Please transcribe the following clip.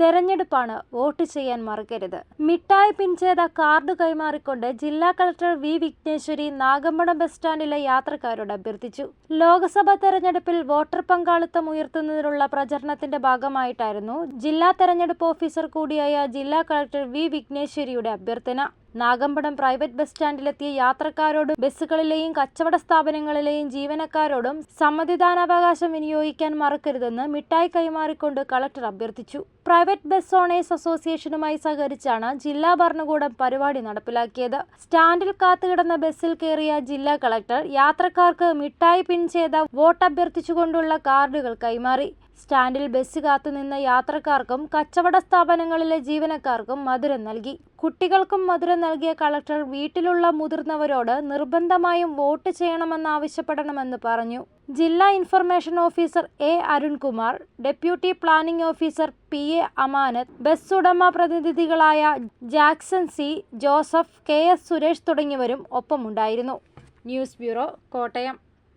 തെരഞ്ഞെടുപ്പാണ് വോട്ട് ചെയ്യാൻ മറക്കരുത് മിഠായി പിൻ ചെയ്ത കാർഡ് കൈമാറിക്കൊണ്ട് ജില്ലാ collector V. Vigneshwari Nagampadam bus സ്റ്റാൻഡിലെ യാത്രക്കാരോട് അഭ്യർത്ഥിച്ചു. ലോക്സഭാ തെരഞ്ഞെടുപ്പിൽ വോട്ടർ പങ്കാളിത്തം ഉയർത്തുന്നതിനുള്ള പ്രചരണത്തിന്റെ ഭാഗമായിട്ടായിരുന്നു ജില്ലാ തെരഞ്ഞെടുപ്പ് ഓഫീസർ കൂടിയായ ജില്ലാ കളക്ടർ വി. വിഘ്നേശ്വരിയുടെ അഭ്യർത്ഥന. നാഗമ്പടം പ്രൈവറ്റ് ബസ് സ്റ്റാൻഡിലെത്തിയ യാത്രക്കാരോടും ബസ്സുകളിലെയും കച്ചവട സ്ഥാപനങ്ങളിലെയും ജീവനക്കാരോടും സമ്മതിദാനാവകാശം വിനിയോഗിക്കാൻ മറക്കരുതെന്ന് മിഠായി കൈമാറിക്കൊണ്ട് കളക്ടർ അഭ്യർത്ഥിച്ചു. പ്രൈവറ്റ് ബസ് ഓണേഴ്സ് അസോസിയേഷനുമായി സഹകരിച്ചാണ് ജില്ലാ ഭരണകൂടം പരിപാടി നടപ്പിലാക്കിയത്. സ്റ്റാൻഡിൽ കാത്തുകിടന്ന ബസ്സിൽ കയറിയ ജില്ലാ കളക്ടർ യാത്രക്കാർക്ക് മിഠായി പിൻ ചെയ്ത വോട്ട് അഭ്യർത്ഥിച്ചുകൊണ്ടുള്ള കാർഡുകൾ കൈമാറി. സ്റ്റാൻഡിൽ ബസ് കാത്തുനിന്ന യാത്രക്കാർക്കും കച്ചവട സ്ഥാപനങ്ങളിലെ ജീവനക്കാർക്കും മധുരം നൽകി. കുട്ടികൾക്കും മധുരം നൽകിയ കളക്ടർ വീട്ടിലുള്ള മുതിർന്നവരോട് നിർബന്ധമായും വോട്ട് ചെയ്യണമെന്നാവശ്യപ്പെടണമെന്ന് പറഞ്ഞു. ജില്ലാ information officer A Arunkumar deputy planning officer P A Amanath bus ഉടമ പ്രതിനിധികളായ Jackson C Joseph K S Suresh തുടങ്ങിയവരും ഒപ്പമുണ്ടായിരുന്നു. News bureau Kottayam.